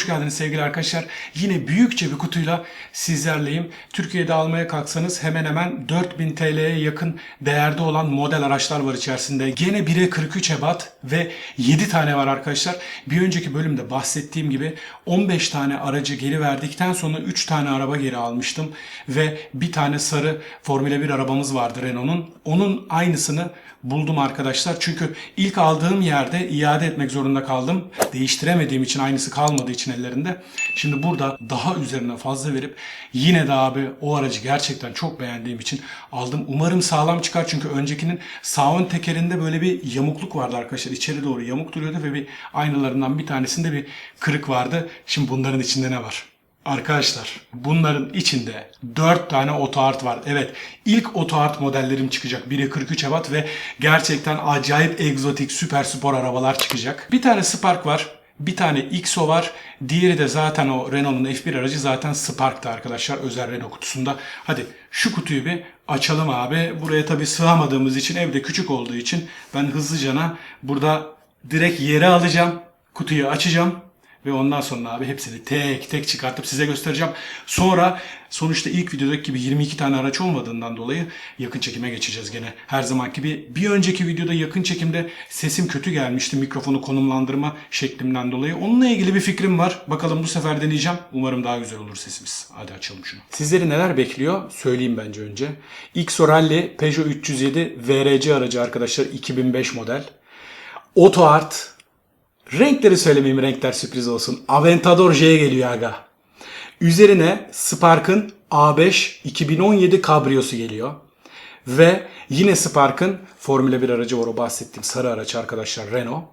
Hoş geldiniz sevgili arkadaşlar. Yine büyükçe bir kutuyla sizlerleyim. Türkiye'de almaya kalksanız hemen hemen 4000 TL'ye yakın değerde olan model araçlar var içerisinde. Gene 1'e 43 ebat ve 7 tane var arkadaşlar. Bir önceki bölümde bahsettiğim gibi 15 tane aracı geri verdikten sonra 3 tane araba geri almıştım. Ve bir tane sarı Formula 1 arabamız vardı Renault'un. Onun aynısını buldum arkadaşlar. Çünkü ilk aldığım yerde iade etmek zorunda kaldım. Değiştiremediğim için aynısı kalmadığı için ellerinde. Şimdi burada daha üzerine fazla verip yine de abi o aracı gerçekten çok beğendiğim için aldım. Umarım sağlam çıkar çünkü öncekinin sağ ön tekerinde böyle bir yamukluk vardı arkadaşlar. İçeri doğru yamuk duruyordu ve bir aynalarından bir tanesinde bir kırık vardı. Şimdi bunların içinde ne var? Arkadaşlar bunların içinde 4 tane otoart var. Evet ilk otoart modellerim çıkacak. Biri 43 ebat ve gerçekten acayip egzotik süper spor arabalar çıkacak. Bir tane Spark var. Bir tane XO var. Diğeri de zaten o Renault'un F1 aracı zaten Spark'tı arkadaşlar özel Renault kutusunda. Hadi şu kutuyu bir açalım abi. Buraya tabi sığamadığımız için evde küçük olduğu için ben hızlıcana burada direkt yere alacağım. Kutuyu açacağım. Ve ondan sonra abi hepsini tek tek çıkartıp size göstereceğim. Sonra sonuçta ilk videodaki gibi 22 tane araç olmadığından dolayı yakın çekime geçeceğiz gene. Her zaman gibi bir önceki videoda yakın çekimde sesim kötü gelmişti mikrofonu konumlandırma şeklimden dolayı. Onunla ilgili bir fikrim var. Bakalım bu sefer deneyeceğim. Umarım daha güzel olur sesimiz. Hadi açalım şunu. Sizleri neler bekliyor? Söyleyeyim bence önce. X Rally Peugeot 307 VRC aracı arkadaşlar 2005 model. Auto Art Renkleri söylemeyeyim renkler sürpriz olsun. Aventador J'ye geliyor aga. Üzerine Spark'ın A5 2017 kabriyosu geliyor. Ve yine Spark'ın Formula 1 aracı var o bahsettiğim sarı araç arkadaşlar Renault.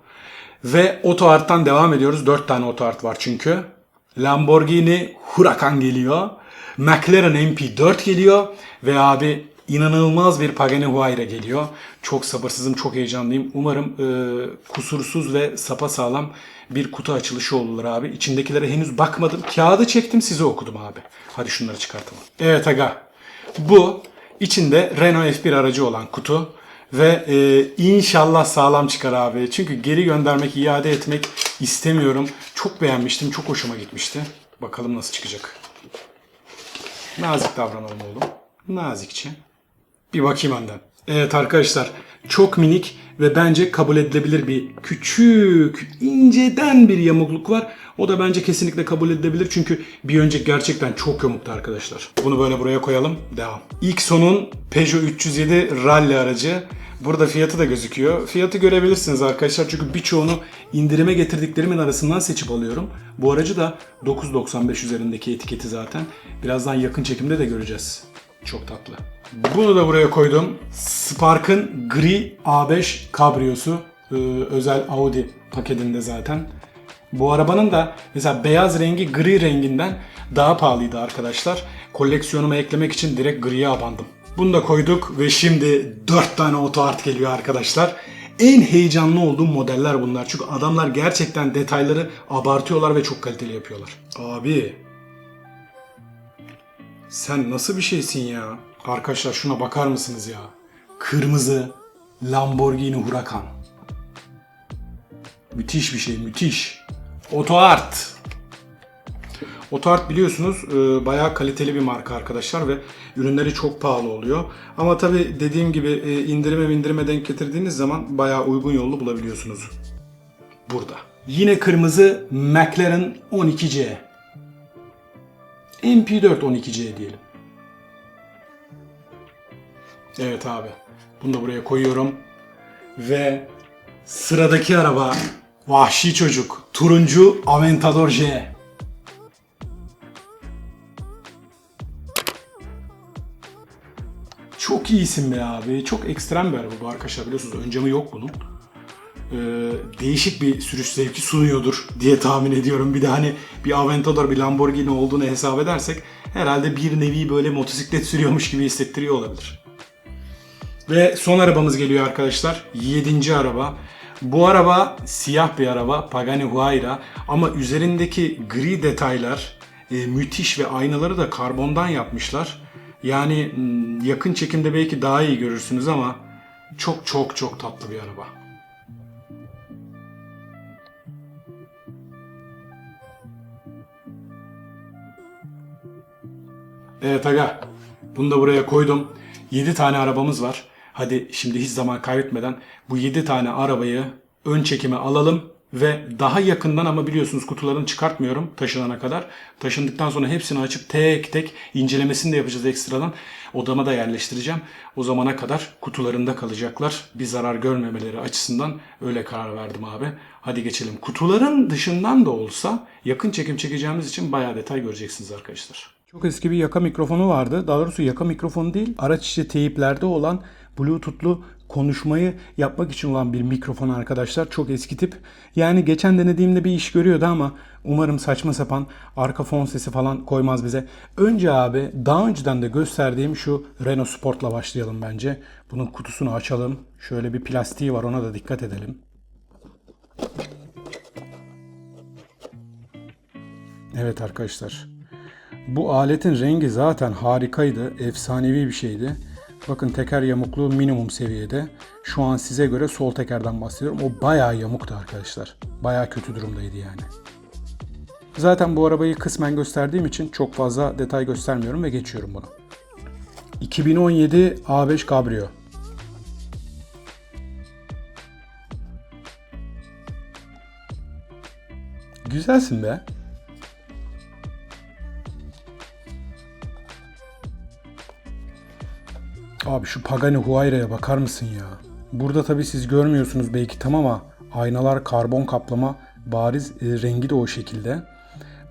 Ve Auto Art'tan devam ediyoruz. 4 tane Auto Art var çünkü. Lamborghini Huracan geliyor. McLaren MP4 geliyor. Ve abi inanılmaz bir Pagani Huayra geliyor. Çok sabırsızım, çok heyecanlıyım. Umarım e, kusursuz ve sapasağlam bir kutu açılışı olur abi. İçindekilere henüz bakmadım. Kağıdı çektim, size okudum abi. Hadi şunları çıkartalım. Evet aga. Bu içinde Renault F1 aracı olan kutu. Ve e, inşallah sağlam çıkar abi. Çünkü geri göndermek, iade etmek istemiyorum. Çok beğenmiştim, çok hoşuma gitmişti. Bakalım nasıl çıkacak. Nazik davranalım oğlum. Nazikçe. Bir bakayım önden. Evet arkadaşlar çok minik ve bence kabul edilebilir bir küçük inceden bir yamukluk var. O da bence kesinlikle kabul edilebilir çünkü bir önceki gerçekten çok yamuktu arkadaşlar. Bunu böyle buraya koyalım. Devam. Xon'un Peugeot 307 Rally aracı. Burada fiyatı da gözüküyor. Fiyatı görebilirsiniz arkadaşlar çünkü birçoğunu indirime getirdiklerimin arasından seçip alıyorum. Bu aracı da 9.95 üzerindeki etiketi zaten. Birazdan yakın çekimde de göreceğiz. Çok tatlı. Bunu da buraya koydum. Spark'ın gri A5 kabriyosu. Ee, özel Audi paketinde zaten. Bu arabanın da mesela beyaz rengi gri renginden daha pahalıydı arkadaşlar. Koleksiyonuma eklemek için direkt griye abandım. Bunu da koyduk ve şimdi 4 tane oto geliyor arkadaşlar. En heyecanlı olduğum modeller bunlar. Çünkü adamlar gerçekten detayları abartıyorlar ve çok kaliteli yapıyorlar. Abi sen nasıl bir şeysin ya? Arkadaşlar şuna bakar mısınız ya? Kırmızı Lamborghini Huracan. Müthiş bir şey, müthiş. Otoart. Otoart biliyorsunuz e, bayağı kaliteli bir marka arkadaşlar ve ürünleri çok pahalı oluyor. Ama tabi dediğim gibi e, indirime indirime denk getirdiğiniz zaman bayağı uygun yollu bulabiliyorsunuz. Burada. Yine kırmızı McLaren 12C. MP4 12C diyelim. Evet abi. Bunu da buraya koyuyorum. Ve sıradaki araba Vahşi Çocuk. Turuncu Aventador J. Çok iyi isim be abi. Çok ekstrem bir araba bu arkadaşlar biliyorsunuz. Ön camı yok bunun. Ee, değişik bir sürüş zevki sunuyordur diye tahmin ediyorum. Bir de hani bir Aventador, bir Lamborghini olduğunu hesap edersek herhalde bir nevi böyle motosiklet sürüyormuş gibi hissettiriyor olabilir. Ve son arabamız geliyor arkadaşlar. Yedinci araba. Bu araba siyah bir araba. Pagani Huayra. Ama üzerindeki gri detaylar e, müthiş ve aynaları da karbondan yapmışlar. Yani hmm, yakın çekimde belki daha iyi görürsünüz ama çok çok çok tatlı bir araba. Evet aga. Bunu da buraya koydum. 7 tane arabamız var. Hadi şimdi hiç zaman kaybetmeden bu 7 tane arabayı ön çekime alalım ve daha yakından ama biliyorsunuz kutularını çıkartmıyorum taşınana kadar. Taşındıktan sonra hepsini açıp tek tek incelemesini de yapacağız ekstradan. Odama da yerleştireceğim. O zamana kadar kutularında kalacaklar. Bir zarar görmemeleri açısından öyle karar verdim abi. Hadi geçelim. Kutuların dışından da olsa yakın çekim çekeceğimiz için bayağı detay göreceksiniz arkadaşlar. Çok eski bir yaka mikrofonu vardı. Daha doğrusu yaka mikrofonu değil, araç içi teyiplerde olan Bluetooth'lu konuşmayı yapmak için olan bir mikrofon arkadaşlar. Çok eski tip. Yani geçen denediğimde bir iş görüyordu ama umarım saçma sapan arka fon sesi falan koymaz bize. Önce abi daha önceden de gösterdiğim şu Renault Sport'la başlayalım bence. Bunun kutusunu açalım. Şöyle bir plastiği var ona da dikkat edelim. Evet arkadaşlar. Bu aletin rengi zaten harikaydı. Efsanevi bir şeydi. Bakın teker yamukluğu minimum seviyede. Şu an size göre sol tekerden bahsediyorum. O bayağı yamuktu arkadaşlar. Bayağı kötü durumdaydı yani. Zaten bu arabayı kısmen gösterdiğim için çok fazla detay göstermiyorum ve geçiyorum bunu. 2017 A5 Cabrio. Güzelsin be. Abi şu Pagani Huayra'ya bakar mısın ya? Burada tabii siz görmüyorsunuz belki tam ama aynalar karbon kaplama bariz e, rengi de o şekilde.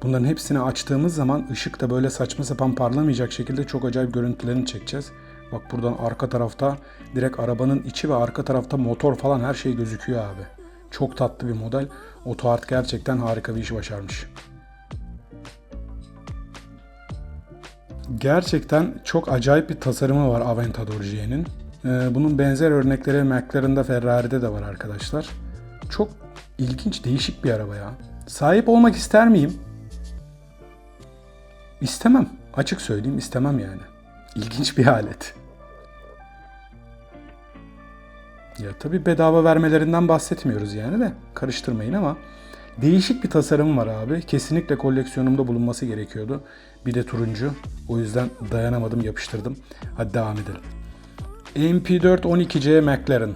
Bunların hepsini açtığımız zaman ışık da böyle saçma sapan parlamayacak şekilde çok acayip görüntülerini çekeceğiz. Bak buradan arka tarafta direkt arabanın içi ve arka tarafta motor falan her şey gözüküyor abi. Çok tatlı bir model. Otoart gerçekten harika bir iş başarmış. Gerçekten çok acayip bir tasarımı var Aventador J'nin. Ee, bunun benzer örnekleri McLaren'da Ferrari'de de var arkadaşlar. Çok ilginç, değişik bir araba ya. Sahip olmak ister miyim? İstemem. Açık söyleyeyim istemem yani. İlginç bir alet. Ya tabii bedava vermelerinden bahsetmiyoruz yani de karıştırmayın ama değişik bir tasarım var abi. Kesinlikle koleksiyonumda bulunması gerekiyordu. Bir de turuncu. O yüzden dayanamadım yapıştırdım. Hadi devam edelim. MP4 12C McLaren.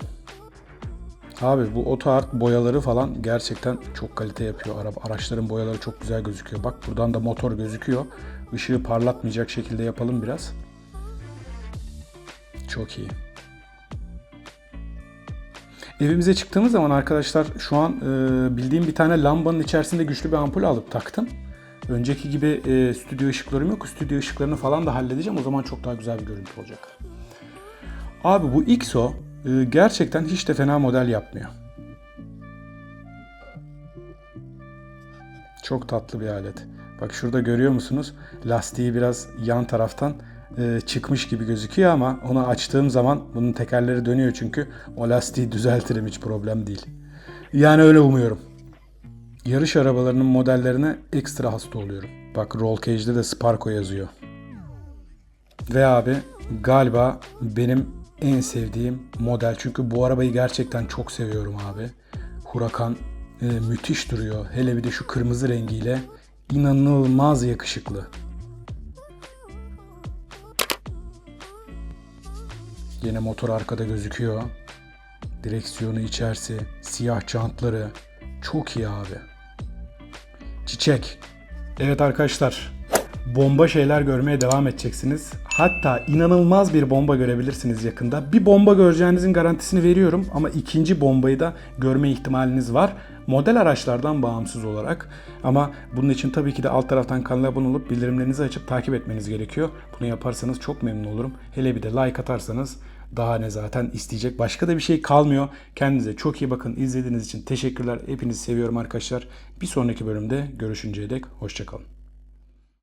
Abi bu otoart boyaları falan gerçekten çok kalite yapıyor. Araba, araçların boyaları çok güzel gözüküyor. Bak buradan da motor gözüküyor. Işığı parlatmayacak şekilde yapalım biraz. Çok iyi. Evimize çıktığımız zaman arkadaşlar şu an e, bildiğim bir tane lambanın içerisinde güçlü bir ampul alıp taktım. Önceki gibi e, stüdyo ışıklarım yok. Stüdyo ışıklarını falan da halledeceğim. O zaman çok daha güzel bir görüntü olacak. Abi bu XO e, gerçekten hiç de fena model yapmıyor. Çok tatlı bir alet. Bak şurada görüyor musunuz? Lastiği biraz yan taraftan çıkmış gibi gözüküyor ama onu açtığım zaman bunun tekerleri dönüyor çünkü o lastiği düzeltirim hiç problem değil. Yani öyle umuyorum. Yarış arabalarının modellerine ekstra hasta oluyorum. Bak roll cage'de de Sparko yazıyor. Ve abi galiba benim en sevdiğim model. Çünkü bu arabayı gerçekten çok seviyorum abi. Huracan e, müthiş duruyor. Hele bir de şu kırmızı rengiyle inanılmaz yakışıklı. Yine motor arkada gözüküyor. Direksiyonu içerisi, siyah jantları çok iyi abi. Çiçek. Evet arkadaşlar, bomba şeyler görmeye devam edeceksiniz. Hatta inanılmaz bir bomba görebilirsiniz yakında. Bir bomba göreceğinizin garantisini veriyorum ama ikinci bombayı da görme ihtimaliniz var. Model araçlardan bağımsız olarak. Ama bunun için tabii ki de alt taraftan kanala abone olup bildirimlerinizi açıp takip etmeniz gerekiyor. Bunu yaparsanız çok memnun olurum. Hele bir de like atarsanız daha ne zaten isteyecek başka da bir şey kalmıyor. Kendinize çok iyi bakın. İzlediğiniz için teşekkürler. Hepinizi seviyorum arkadaşlar. Bir sonraki bölümde görüşünceye dek hoşçakalın.